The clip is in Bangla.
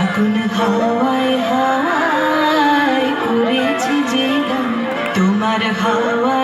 ফাগুন হাওয়ায় হাওয়ায় উড়েছে যে গান। তোমার হাওয়া